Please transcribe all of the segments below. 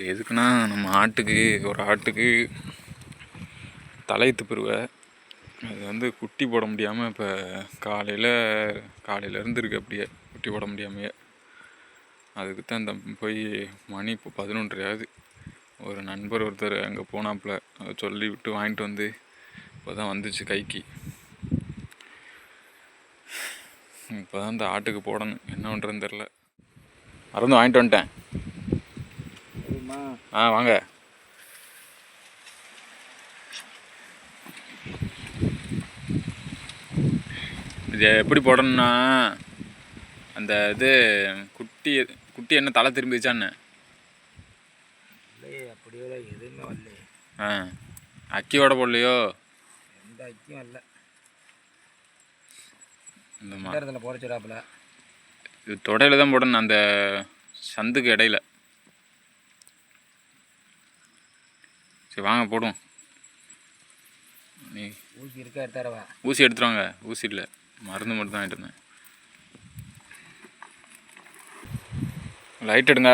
எதுக்குன்னா நம்ம ஆட்டுக்கு ஒரு ஆட்டுக்கு தலையத்து பிரிவை அது வந்து குட்டி போட முடியாமல் இப்போ காலையில் காலையிலேருந்து இருக்கு அப்படியே குட்டி போட முடியாமையே. அதுக்கு தான் இந்த போய் மணி இப்போ பதினொன்றையாவது. ஒரு நண்பர் ஒருத்தர் அங்கே போனாப்புல அதை சொல்லி விட்டு வாங்கிட்டு வந்து இப்போ தான் வந்துச்சு கைக்கு. இப்போ தான் இந்த ஆட்டுக்கு போடணும். என்ன பண்ணுறதுன்னு தெரில மறந்து வாங்கிட்டு வந்துட்டேன். ஆ வாங்க. இது எப்படி போடணும்னா அந்த இது குட்டி குட்டி என்ன தலை திரும்பிச்சான்னு அப்படியோ எதுவுமே வரலையே. ஆ அக்கியோட போடலையோ? எந்த ஐக்கியம் இல்லை இந்த இந்த மா இடத்துல போறச்சிடாப்புல இது தொடையில தான் போடணும் அந்த சந்துக்கு இடையில. சரி வாங்க போடுவோம். நீ ஊசி இருக்கா எடுத்தாரவா ஊசி எடுத்துட்டு வாங்க. ஊசி இல்லை. மருந்து மட்டும் தான் வாங்கிட்டு இருந்தேன் லைட் எடுங்க.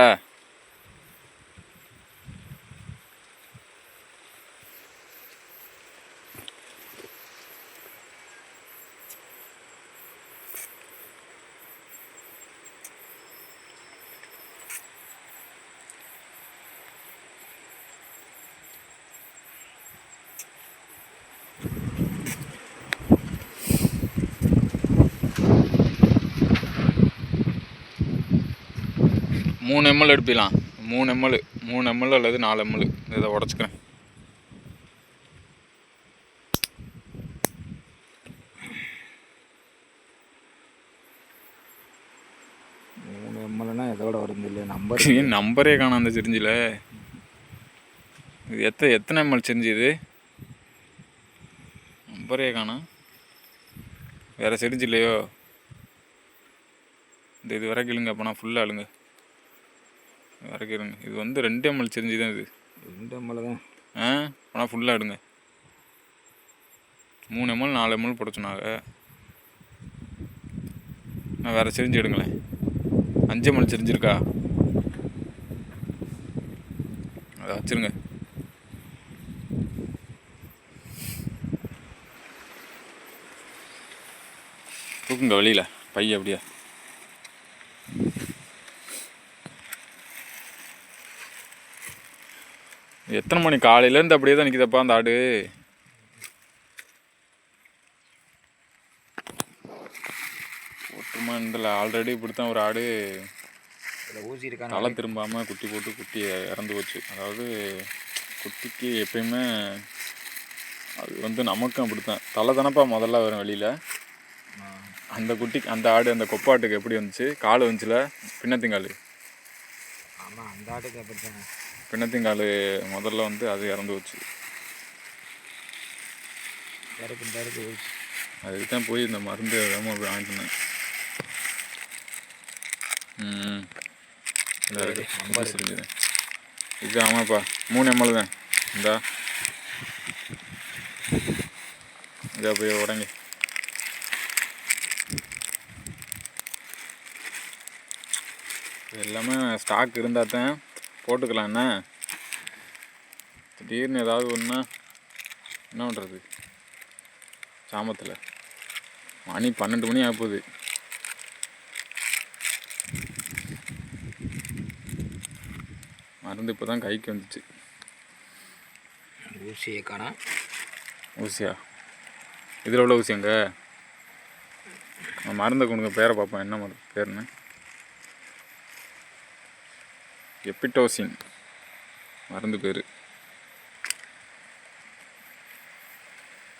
மூணு எம்எல் எடுப்பிடலாம் மூணு எம்எல் மூணு எம்எல் அல்லது நாலு எம்எல் இதை உடச்சிக்கிறேன். மூணு எம்எல்னா எதோட வருது இல்லையா நம்பர். நம்பரே காணும் அந்த சிரிஞ்சில் இது எத்த எத்தனை எம்எல் சிரிஞ்சு இது? நம்பரே காணும் வேறு சிரிஞ்சு இல்லையோ இந்த இது வரைக்கும் இழுங்க அப்போனா ஃபுல்லாக இழுங்க இருங்க இது வந்து ரெண்டு எம்எல் சிரிஞ்சு தான் இது. ரெண்டு எம்எல் தான். ஆ? ஆனால் ஃபுல்லாக எடுங்க. மூணு எம்எல் நாலு எம்எல் போட சொன்னாங்க. நான் வேறு சிரிஞ்சு எடுங்களேன். அஞ்சு எம்எல் சிரிஞ்சிருக்கா? அதை வச்சிருங்க. தூக்குங்க வெளியில். பை அப்படியே. எத்தனை மணி? காலையிலேருந்து அப்படியே தான் நிற்கிதப்பா அந்த ஆடு. ஒட்டுமா இந்த ஆல்ரெடி இப்படி தான் ஒரு ஆடு. இதில் ஊசி இருக்கா தலை திரும்பாமல் குட்டி போட்டு குட்டி இறந்து போச்சு. அதாவது குட்டிக்கு எப்பயுமே அது வந்து நமக்கும் அப்படித்தான். தலை தானப்பா முதல்ல வரும் வெளியில். அந்த குட்டி அந்த ஆடு அந்த கொப்பாட்டுக்கு எப்படி வந்துச்சு? கால் வந்துச்சுல? பின்னத்திங்கால் ஆமாம் அந்த ஆட்டுக்கு அப்படித்தானே. பின்னத்திங்கால் முதல்ல வந்து அது இறந்து போச்சு. அதுக்கு தான் போய் இந்த மருந்து வேகமாக போய் வந்தேன். ம் இதா ஆமாப்பா. மூணு எம்எல் தான். இந்தா. இதா போய் உடங்க. எல்லாமே ஸ்டாக் இருந்தால் தான் போட்டுக்கலாம் என்ன திடீர்னு ஏதாவது ஒன்றா என்ன பண்ணுறது சாமத்தில். மணி பன்னெண்டு மணி ஆகப்போகுது. மருந்து இப்போ தான் கைக்கு வந்துச்சு. ஊசியை காணா. ஊசியா? இதில் உள்ள ஊசியாங்க நான் மருந்தை கொடுங்க பேரை பார்ப்பேன் என்ன மருந்து பேருன்னு எப்பிட்டோசின் மருந்து பேர்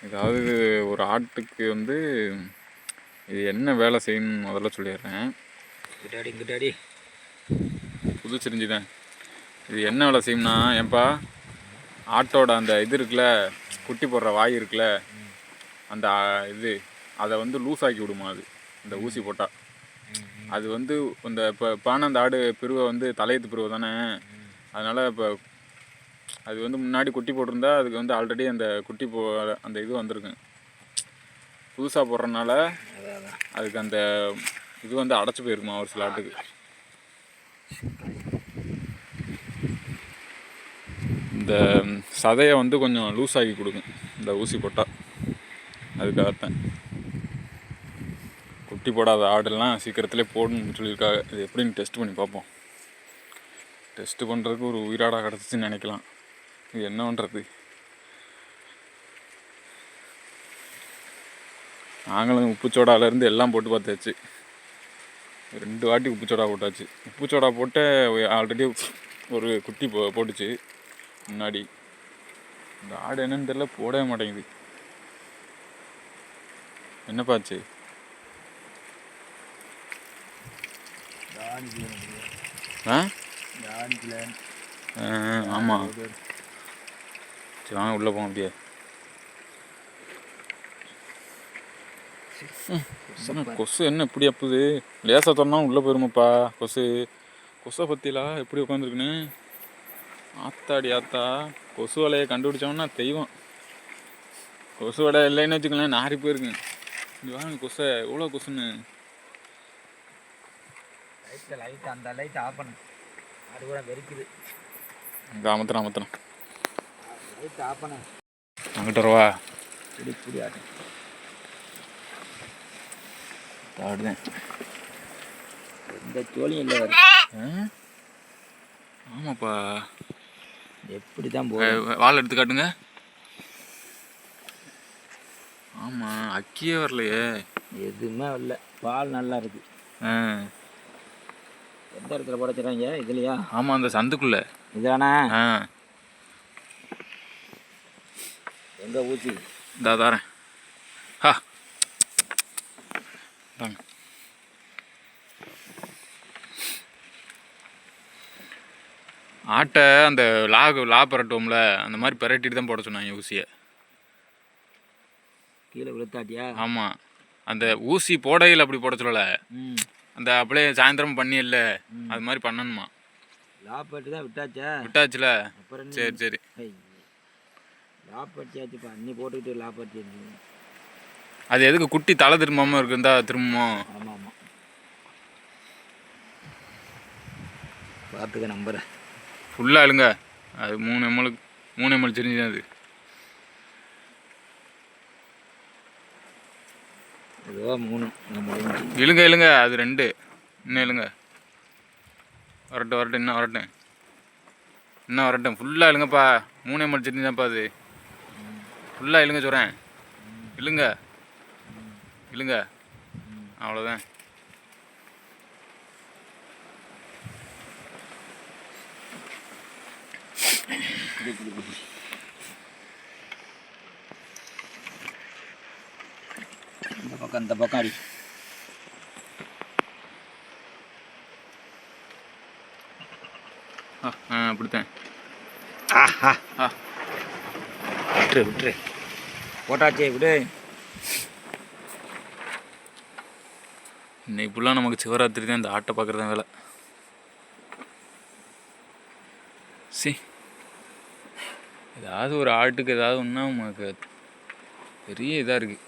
ஏதாவது ஒரு ஆட்டுக்கு வந்து இது என்ன வேலை செய்யணும்னு முதல்ல சொல்லிடுறேன். புது சிரிஞ்சு தான். இது என்ன வேலை செய்யும்னா ஏன்பா ஆட்டோட அந்த இது இருக்குல்ல குட்டி போடுற வாய் இருக்குல்ல அந்த இது அதை வந்து லூஸ் ஆக்கி விடுமா அது இந்த ஊசி போட்டால் அது வந்து இந்த இப்போ பானை அந்த ஆடு பிரிவை வந்து தலையத்து பிரிவு தானே? அதனால் இப்போ அது வந்து முன்னாடி குட்டி போட்டிருந்தா அதுக்கு வந்து ஆல்ரெடி அந்த குட்டி போ அந்த இது வந்திருக்கு. புதுசாக போடுறதுனால அதுக்கு அந்த இது வந்து அடைச்சி போயிருக்குமா ஒரு சில ஆட்டுக்கு. இந்த சதையை வந்து கொஞ்சம் லூஸ் ஆகி கொடுக்கும். இந்த ஊசி போட்டால் அதுக்காகத்தான். குட்டி போடாத ஆடெல்லாம் சீக்கிரத்திலே போடணும்னு சொல்லியிருக்காங்க. இது எப்படின்னு டெஸ்ட் பண்ணி பார்ப்போம். டெஸ்ட் பண்ணுறதுக்கு ஒரு உயிராடாக கிடச்சிச்சின்னு நினைக்கலாம். இது என்ன பண்ணுறது நாங்களும் உப்பு சோடாலேருந்து எல்லாம் போட்டு பார்த்தாச்சு. ரெண்டு வாட்டி உப்பு சோடா போட்டாச்சு. உப்பு சோடா போட்டு ஆல்ரெடி ஒரு குட்டி போ போட்டுச்சு. முன்னாடி. இந்த ஆடு என்னன்னு தெரியல போடவே மாட்டேங்குது. என்னப்பாச்சு ஆ? ஆமாம் சரி வாங்க உள்ளே போங்க அப்படியே. கொசு என்ன இப்படி அப்புது? லேசாக சொன்னா உள்ளே போயிருமாப்பா கொசு. கொசை பற்றிலா எப்படி உட்காந்துருக்குன்னு ஆத்தாடி ஆத்தா. கொசு வலையை கண்டுபிடிச்சோம்னா தெய்வம். கொசு வலை இல்லைன்னு வச்சுக்கோங்களேன் நாரி போயிருக்குங்க. இது வாங்க கொசை. எவ்வளோ கொசுன்னு? லைட்டில் லைட் அந்த லைட் ஆஃப் பண்ணு. அது கூட வெறிக்குது இங்கே அமத்துறேன் அமத்துறேன். லைட் ஆஃப் பண்ணு. அங்கிட்ட வரவா? பிடி பிடி ஆட்டம் ஆடுதேன். எந்த ஜோலியும் இல்லை வேறு? ஆமாப்பா. எப்படி தான் போகுது? வால் எடுத்து காட்டுங்க. ஆமாம் அக்கியே வரலையே. எதுவுமே இல்லை பால் நல்லா இருக்கு. ஆ. எந்த இடத்துல படைச்சிடறாங்க இதுலையா? ஆமாம் அந்த சந்துக்குள்ளே. இதானே ஆ. எங்கே ஊசி இந்தா தாரேன். ஹா. தாங்க ஆட்டை அந்த லாகு லா பரட்டுவோம்ல அந்த மாதிரி பரட்டிட்டு தான் போட சொன்னாங்க ஊசியை. கீழே விழுத்தாட்டியா? ஆமாம் அந்த ஊசி போடையில் அப்படி போட சொல்லலை. ம். அந்த அப்படியே சாயந்தரம் பண்ணி இல்லை அது மாதிரி பண்ணணுமா? லாப்பட்டு தான் விட்டாச்சா? விட்டாச்சுல? சரி சரி. லாப்பட்டியாச்சுப்பா அன்னி போட்டுக்கிட்டு லாப்பட்டி அது எதுக்கு குட்டி தலை திரும்பாமல் இருக்குந்தா திரும்புமோ? ஆமாம். ஆமாம் பார்த்துக்க நம்புறேன். ஃபுல்லாக இழுங்க அது மூணு எம்எலுக்கு மூணு எம்எல் தெரிஞ்சு அது. ஏதோ மூணு. இழுங்க இழுங்க. அது ரெண்டு. இன்னும் இழுங்க. வரட்டும் வரட்டும். இன்னும் வரட்டும். இன்னும் வரட்டும். ஃபுல்லாக இழுங்கப்பா. மூணு தெரிஞ்சுதான்ப்பா அது. ஃபுல்லாக இழுங்க சொல்கிறேன் இழுங்க. இழுங்க. அவ்வளோதான் இந்த பக்கம் இந்த பக்கம் அடி ஆ ஆ அப்படித்தான் ஆஹா ஆ விட்டுரு விட்டுரு போட்டாச்சே விடு இன்னைக்கு ஃபுல்லாக நமக்கு சிவராத்திரி தான் இந்த ஆட்டை பார்க்குறது தான் வேலை. சி. ஏதாவது ஒரு ஆட்டுக்கு ஏதாவது ஒன்றா நமக்கு பெரிய இதாக இருக்குது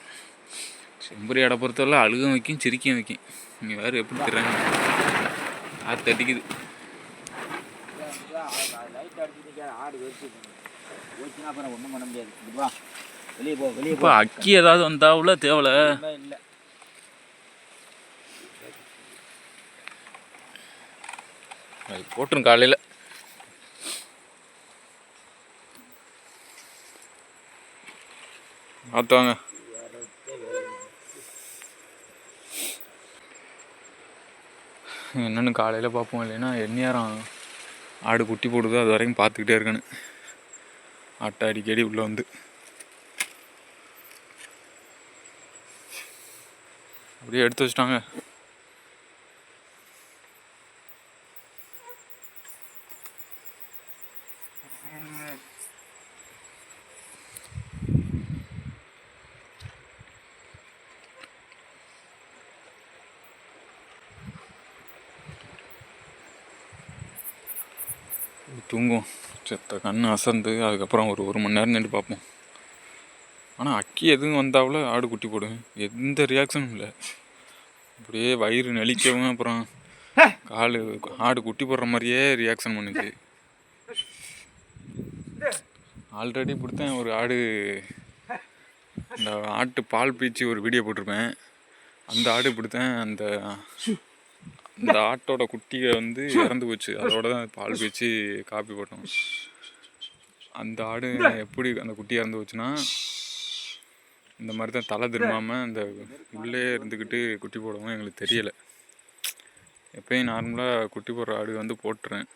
செம்பரி அடை பொறுத்தவரை அழுகும் வைக்கும் சிரிக்கும் வைக்கும். இங்கே வேறு எப்படி தர்றாங்க ஆறு தட்டிக்குது. பண்ண முடியாது வெளியே போ இப்போ அக்கி ஏதாவது வந்தாவுல தேவலை? இல்லை போட்டுரும் காலையில். பார்த்துவாங்க என்னென்னு காலையில் பார்ப்போம். இல்லைன்னா எந்நேரம் ஆடு குட்டி போடுதோ அது வரைக்கும் பார்த்துக்கிட்டே இருக்கணும். ஆட்டை அடிக்கடி உள்ளே வந்து. அப்படியே எடுத்து வச்சிட்டாங்க. கண் அசந்து அதுக்கப்புறம் ஒரு ஒரு மணி நேரம் நின்று பார்ப்போம். ஆனால் அக்கி எதுவும் வந்தாவில் ஆடு குட்டி போடும் எந்த ரியாக்ஷனும் இல்லை. அப்படியே வயிறு நெளிக்கவும் அப்புறம் கால் ஆடு குட்டி போடுற மாதிரியே ரியாக்ஷன் பண்ணுச்சு ஆல்ரெடி கொடுத்தேன் ஒரு ஆடு. இந்த ஆட்டு பால் பீச்சு ஒரு வீடியோ போட்டிருப்பேன். அந்த ஆடு கொடுத்தேன். அந்த அந்த ஆட்டோட குட்டியை வந்து இறந்து போச்சு. அதோட தான் பால் பீச்சு காப்பி போட்டோம். அந்த ஆடு எப்படி அந்த குட்டி இறந்து போச்சுன்னா இந்த மாதிரி தான் தலை திரும்பாமல் அந்த உள்ளே இருந்துக்கிட்டு குட்டி போடவும் எங்களுக்கு தெரியலை. எப்பயும் நார்மலாக குட்டி போடுற ஆடு வந்து போட்டுறேன்.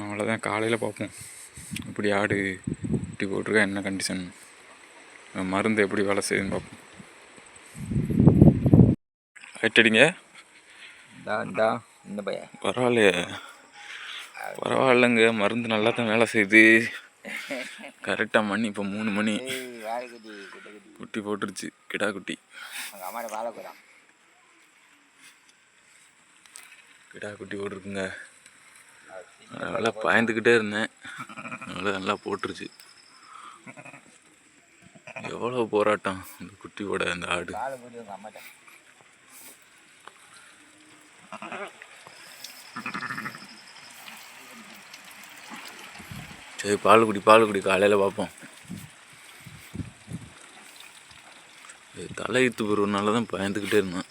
அவ்வளோதான் காலையில் பார்ப்போம். இப்படி ஆடு குட்டி போட்டிருக்கா என்ன கண்டிஷன் மருந்து எப்படி வேலை செய்யுதுன்னு பார்ப்போம். பையன். பரவாயில்லையே. பரவாயில்லைங்க மருந்து நல்லா தான் வேலை செய்யுது. கரெக்டாக மணி இப்போ மூணு மணி. குட்டி போட்டுருச்சு கிடா குட்டி. கிடா குட்டி போட்டிருக்குங்க. அதனால பயந்துக்கிட்டே இருந்தேன். அதனால நல்லா போட்டுருச்சு. எவ்வளோ போராட்டம் இந்த குட்டியோட அந்த ஆடு வாழை குட்டி உங்கள் அம்மாட்ட சரி பால் குடி பால் குடி காலையில் பார்ப்போம். தலை தலையித்து போகிறதுனால தான் பயந்துக்கிட்டே இருந்தேன்.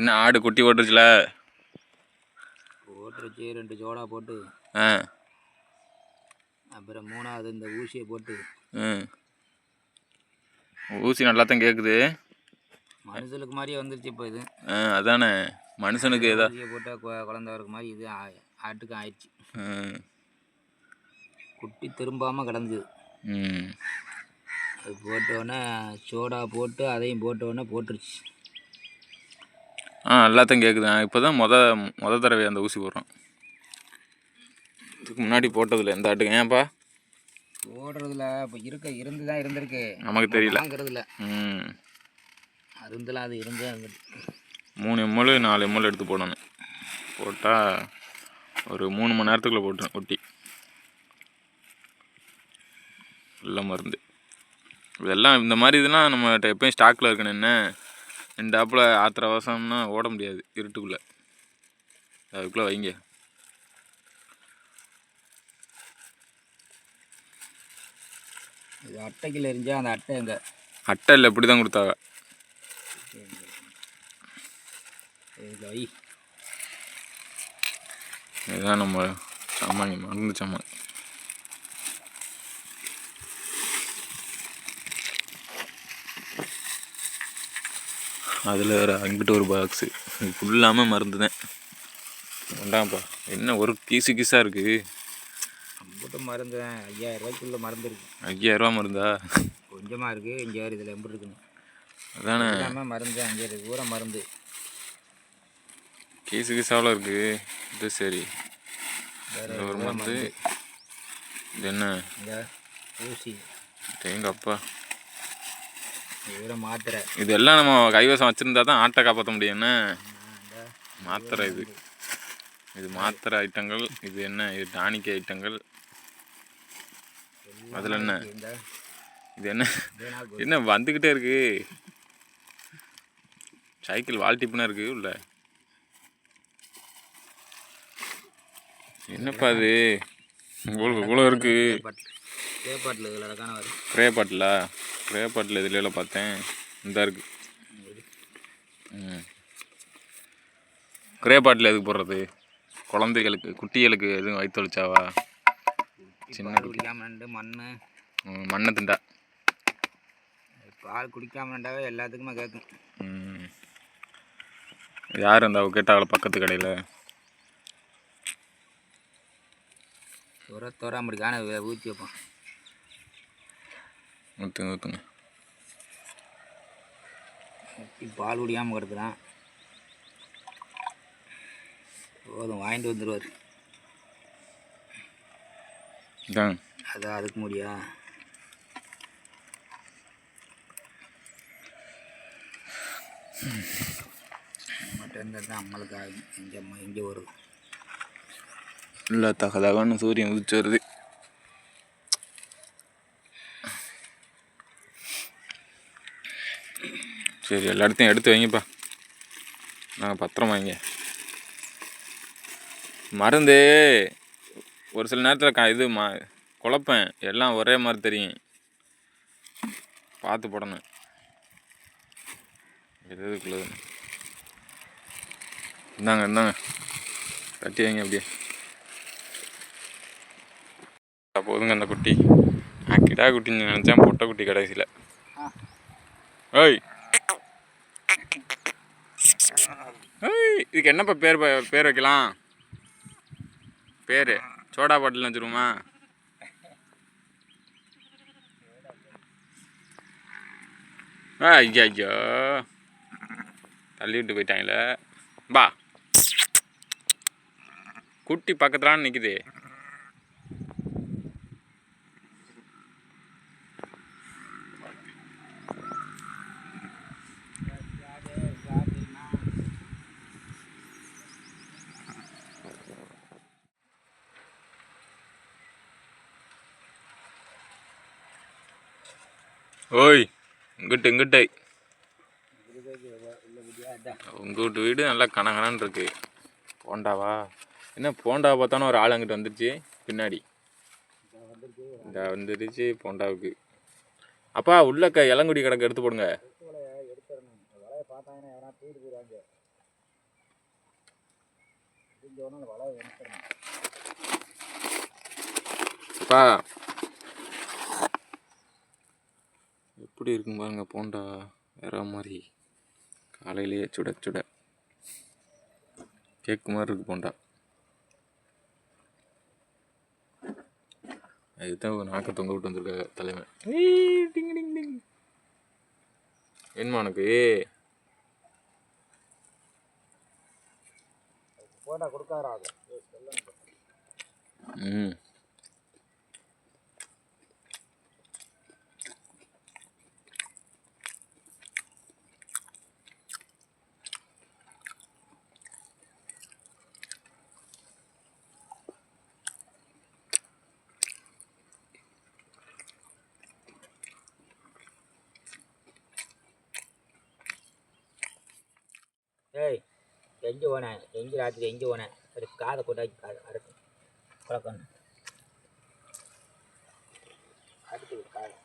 என்ன ஆடு குட்டி போட்டுருச்சுல? போட்டுருச்சு ரெண்டு ஜோடா போட்டு. ஆ. அப்புறம் மூணாவது இந்த ஊசியை போட்டு. ம் ஊசி நல்லா தான் கேட்குது மனுஷனுக்கு மாதிரியே வந்துருச்சு இப்போ இது. ஆ அதானே. மனுஷனுக்கு ஏதா ஊசியை போட்டால் குழந்த வரக்கு மாதிரி இது ஆட்டுக்கும் ஆயிடுச்சு. ம் குட்டி திரும்பாமல் கிடந்தது ம். அது போட்டோடனே சோடா போட்டு அதையும் போட்டோடனே போட்டுருச்சு. ஆ எல்லாத்தையும் கேட்குது இப்போ தான் மொத மொத தடவை அந்த ஊசி போடுறோம். இதுக்கு முன்னாடி போட்டதில்ல எந்த ஆட்டுக்கு. ஏன்ப்பா போடுறதுல இப்போ இருக்க இருந்து தான் இருந்திருக்கு. நமக்கு தெரியல. ம். அருந்துல அது இருந்து மூணு எம்எல் நாலு எம்எல் எடுத்து போடணும். போட்டால் ஒரு மூணு மணி நேரத்துக்குள்ளே போட்டுரும் குட்டி நல்ல மருந்து. இதெல்லாம் இந்த மாதிரி இதெல்லாம் நம்மகிட்ட எப்பயும் ஸ்டாக்கில் இருக்கணும் என்ன? ரெண்டு ஆப்பில் ஆத்திர அவசரம்னா ஓட முடியாது இருட்டுக்குள்ளே. அதுக்குள்ளே வைங்க. இது அட்டைக்கில் எரிஞ்சா அந்த அட்டை எங்க? அட்டை இல்லை இப்படி தான் கொடுத்தாங்க. இதுதான் நம்ம சாமான் மருந்து சாமான். அதில் வேறு அங்கிட்டு ஒரு பாக்ஸு ஃபுல்லாமல் மருந்து தான் வேண்டாம்ப்பா. என்ன ஒரு கீசு கீஸாக இருக்குது போட்டு மருந்து தான் ஐயாயிரம் ரூபாய்க்குள்ள இருக்கு ஐயாயிரரூவா மருந்தா? கொஞ்சமாக இருக்குது இங்கே இதில் எப்படி இருக்குன்னு. அதானே? மருந்து அங்கே இருக்கு. பூரா மருந்து. கீசு கீஸாவில் இருக்குது இது சரி. ஒரு மருந்து. இது என்ன? ஊசி. எங்கள் அப்பா இது வேற மாத்திரை இதெல்லாம் நம்ம கைவசம் வச்சுருந்தா தான் ஆட்டை காப்பாற்ற முடியும். என்ன? மாத்திரை இது. இது மாத்திரை ஐட்டங்கள் இது என்ன? இது டானிக் ஐட்டங்கள். அதில் என்ன? இது என்ன? இதே என்ன வந்துக்கிட்டே இருக்கு? சைக்கிள் வாழ்த்திப்புனா இருக்கு உள்ள. என்னப்பா இது? இவ்வளோ இவ்வளோ இருக்கு பாட்டில் இதில் இருக்கான வரும் ஸ்ப்ரே பாட்டிலா ஸ்ப்ரே பாட்டில் இதுல பார்த்தேன். இந்த இருக்கு. ஸ்ப்ரே பாட்டில் எதுக்கு போடுறது? குழந்தைகளுக்கு குட்டிகளுக்கு எதுவும் வயிற்று வலிச்சாவா சின்ன குடிக்காம நின்று மண் மண்ணை திண்டா பால் குடிக்காம நின்றாவே எல்லாத்துக்குமே கேட்கும். யார் அந்த கேட்டாங்கள பக்கத்து கடையில்? துற துற முடிக்கான ஊற்றி வைப்போம் ஊற்றுங்க ஊற்றுங்க ஊற்றி பால் குடியாமல் கிடக்குறான் போதும் வாங்கிட்டு வந்துடுவார் அதான் அதுக்கு முடியா? மட்டன் தான் நம்மளுக்கு ஆகும் எங்கே எங்கே வரும். இல்லை தகதகன்னு சூரியன் உதிச்சு வருது. சரி எல்லா இடத்தையும் எடுத்து வைங்கப்பா. நாங்கள் பத்திரம் வைங்க. மருந்து ஒரு சில நேரத்தில் க இது மா குழப்பேன். எல்லாம் ஒரே மாதிரி தெரியும். பார்த்து போடணும். எது எதுக்குள்ளது இந்தாங்க இந்தாங்க. கட்டி வைங்க அப்படியே. போதுங்க அந்த குட்டி. நான் கிடா குட்டின்னு நினச்சேன் பொட்டை குட்டி கடைசியில். ஓய் இதுக்கு என்னப்பா பேர் பேர் வைக்கலாம்? பேர். Soda bottle வச்சுருவோமா? ஆ ஐயா ஐயோ தள்ளி விட்டு போயிட்டாங்களே. பா. குட்டி பக்கத்துலான்னு நிற்குது ஓய் இங்கிட்டு இங்கிட்டு. உங்கள் வீட்டு வீடு நல்லா கனகனான் இருக்கு. போண்டாவா என்ன போண்டாவை பார்த்தானே ஒரு ஆள் அங்கிட்டு வந்துருச்சு பின்னாடி. இந்த வந்துருச்சு போண்டாவுக்கு. அப்பா உள்ள க இளங்குடி கிடக்கு எடுத்து போடுங்க. அப்பா எப்படி இருக்கும் பாருங்க போண்டா வேற மாதிரி. காலையிலேயே சுட சுட. கேக்கு மாதிரி இருக்கு போண்டா. அதுதான் ஒரு நாக்க தொங்க விட்டு வந்திருக்க தலைவன். ஏய், டிங் டிங் டிங். என்னமா உனக்கு? போட்டா கொடுக்காரா ம். எங்கே போனேன் எங்கே ராத்திரி எங்கே போனேன் ஒரு காதை கொண்டாக்கி காதை அறுக்கு குழக்கணும். அடுத்து ஒரு காதை.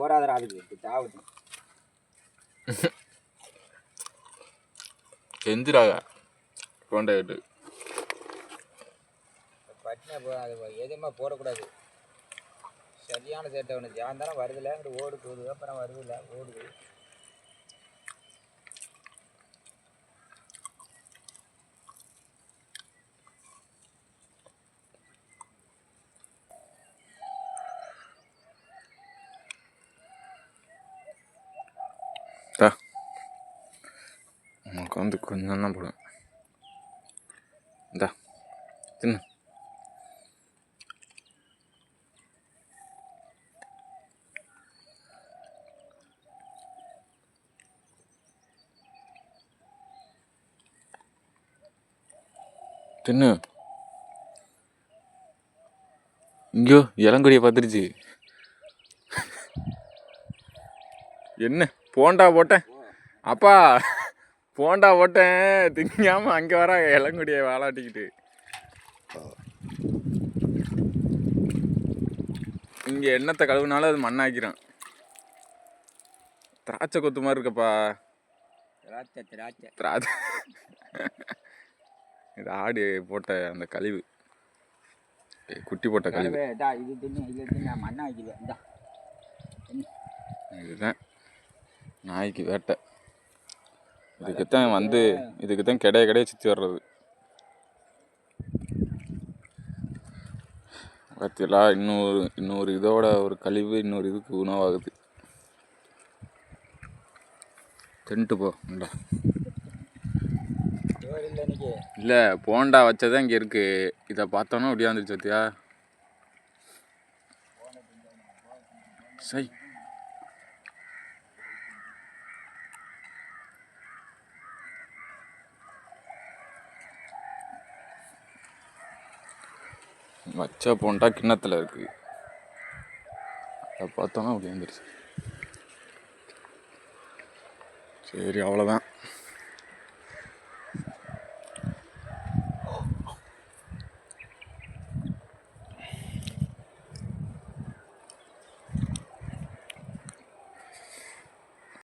போடாதடா அதுக்கு தாவட்டு செஞ்சிராக போண்டா கேட்டு பட்டினா போ அது எதுவுமே போடக்கூடாது. சரியான சேட்டை ஒன்று தானே வருதுல? இங்கிட்டு ஓடு போகுது. அப்புறம் வருதுல? ஓடுது உங்களுக்கு வந்து கொஞ்சம் தான் போடும் இந்தா தின்னு. தின்னு. இங்கோ இளங்கொடியை பார்த்துருச்சு. என்ன போண்டா போட்டேன். அப்பா போண்டா போட்டேன். திங்காம அங்கே வர இளங்குடியை வாலாட்டிக்கிட்டு. இங்கே எண்ணத்தை கழுவுனாலும் அது மண்ணாக்கிறான் திராட்சை கொத்து மாதிரி இருக்கப்பா. திராட்சை திராட்சை. திராட்சை இது ஆடு போட்ட அந்த கழிவு. குட்டி போட்ட கழிவு. இதுதான் நாய்க்கு வேட்டை. இதுக்கு தான் வந்து இதுக்கு தான் கிடைய கிடைய சுற்றி வர்றது. பார்த்தீங்களா இன்னொரு இன்னொரு இதோட ஒரு கழிவு இன்னொரு இதுக்கு உணவாகுது. தின்ட்டு போ இந்தா. சோறு இல்லை போண்டா வச்சதான் இங்கே இருக்கு. இதை பார்த்தோன்னா வந்துருச்சு பார்த்தியா சை. வச்ச போண்டா கிண்ணத்தில் இருக்கு. அதை பார்த்தோன்னா வந்துருச்சு. சரி அவ்வளோதான்